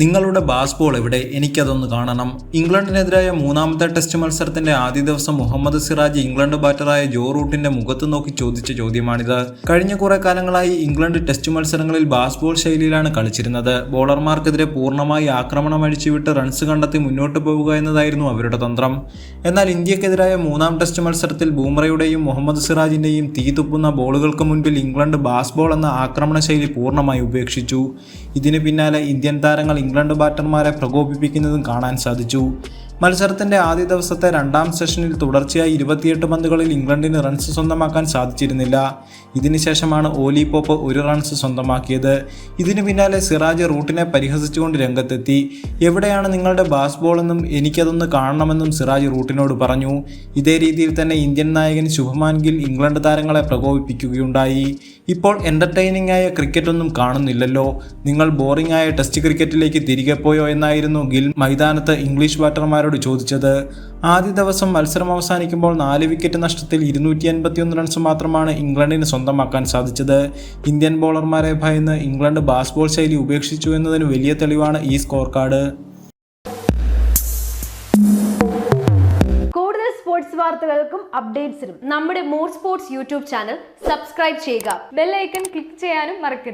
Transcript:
നിങ്ങളുടെ ബാസ്ബോൾ എവിടെ? എനിക്കതൊന്ന് കാണണം. ഇംഗ്ലണ്ടിനെതിരായ മൂന്നാമത്തെ ടെസ്റ്റ് മത്സരത്തിന്റെ ആദ്യ ദിവസം മുഹമ്മദ് സിറാജ് ഇംഗ്ലണ്ട് ബാറ്ററായ ജോ റൂട്ടിന്റെ മുഖത്ത് നോക്കി ചോദിച്ച ചോദ്യമാണിത്. കഴിഞ്ഞ കുറെ കാലങ്ങളായി ഇംഗ്ലണ്ട് ടെസ്റ്റ് മത്സരങ്ങളിൽ ബാസ്ബോൾ ശൈലിയിലാണ് കളിച്ചിരുന്നത്. ബോളർമാർക്കെതിരെ പൂർണമായി ആക്രമണം അഴിച്ചുവിട്ട് റൺസ് കണ്ടെത്തി മുന്നോട്ട് പോവുക എന്നതായിരുന്നു അവരുടെ തന്ത്രം. എന്നാൽ ഇന്ത്യക്കെതിരായ മൂന്നാം ടെസ്റ്റ് മത്സരത്തിൽ ബൂമറയുടെയും മുഹമ്മദ് സിറാജിന്റെയും തീ തുപ്പുന്ന ബോളുകൾക്ക് മുൻപിൽ ഇംഗ്ലണ്ട് ബാസ്ബോൾ എന്ന ആക്രമണ ശൈലി പൂർണമായി ഉപേക്ഷിച്ചു. ഇതിന് പിന്നാലെ ഇന്ത്യൻ താരങ്ങൾ ഇംഗ്ലണ്ട് ബാറ്റർമാരെ പ്രകോപിപ്പിക്കുന്നതും കാണാൻ സാധിച്ചു. മത്സരത്തിന്റെ ആദ്യ ദിവസത്തെ രണ്ടാം സെഷനിൽ തുടർച്ചയായി ഇരുപത്തിയെട്ട് പന്തുകളിൽ ഇംഗ്ലണ്ടിന് റൺസ് സ്വന്തമാക്കാൻ സാധിച്ചിരുന്നില്ല. ഇതിനുശേഷമാണ് ഓലി പോപ്പ് ഒരു റൺസ് സ്വന്തമാക്കിയത്. ഇതിനു പിന്നാലെ സിറാജ് റൂട്ടിനെ പരിഹസിച്ചുകൊണ്ട് രംഗത്തെത്തി. എവിടെയാണ് നിങ്ങളുടെ ബാസ് എന്നും എനിക്കതൊന്ന് കാണണമെന്നും സിറാജ് റൂട്ടിനോട് പറഞ്ഞു. ഇതേ രീതിയിൽ തന്നെ ഇന്ത്യൻ നായകൻ ശുഭമാൻ ഗിൽ ഇംഗ്ലണ്ട് താരങ്ങളെ പ്രകോപിപ്പിക്കുകയുണ്ടായി. ഇപ്പോൾ എന്റർടൈനിങ് ആയ ക്രിക്കറ്റ് ഒന്നും കാണുന്നില്ലല്ലോ. നിങ്ങൾ ബോറിംഗ് ആയ ടെസ്റ്റ് ക്രിക്കറ്റിലേക്ക് തിരികെ പോയോ എന്നായിരുന്നു ഗിൽ മൈതാനത്ത് ഇംഗ്ലീഷ് ബാറ്റർമാരോട് ചോദിച്ചത്? ആദ്യ ദിവസം മത്സരം അവസാനിക്കുമ്പോൾ നാല് വിക്കറ്റ് നഷ്ടത്തിൽ ഇരുന്നൂറ്റി അൻപത്തിയൊന്ന് റൺസ് മാത്രമാണ് ഇംഗ്ലണ്ടിന് സ്വന്തമാക്കാൻ സാധിച്ചത്. ഇന്ത്യൻ ബോളർമാരെ ഭയന്ന് ഇംഗ്ലണ്ട് ബാസ്ബോൾ ശൈലി ഉപേക്ഷിച്ചു എന്നതിന് വലിയ തെളിവാണ് ഈ സ്കോർ കാർഡ് കൂടുതൽ സ്പോർട്സ് വാർത്തകൾക്കും അപ്ഡേറ്റ്സിനും നമ്മുടെ more sports YouTube channel subscribe ചെയ്യുക. ബെല്ലൈക്കൺ ക്ലിക്ക് ചെയ്യാനും മറക്കരുത്.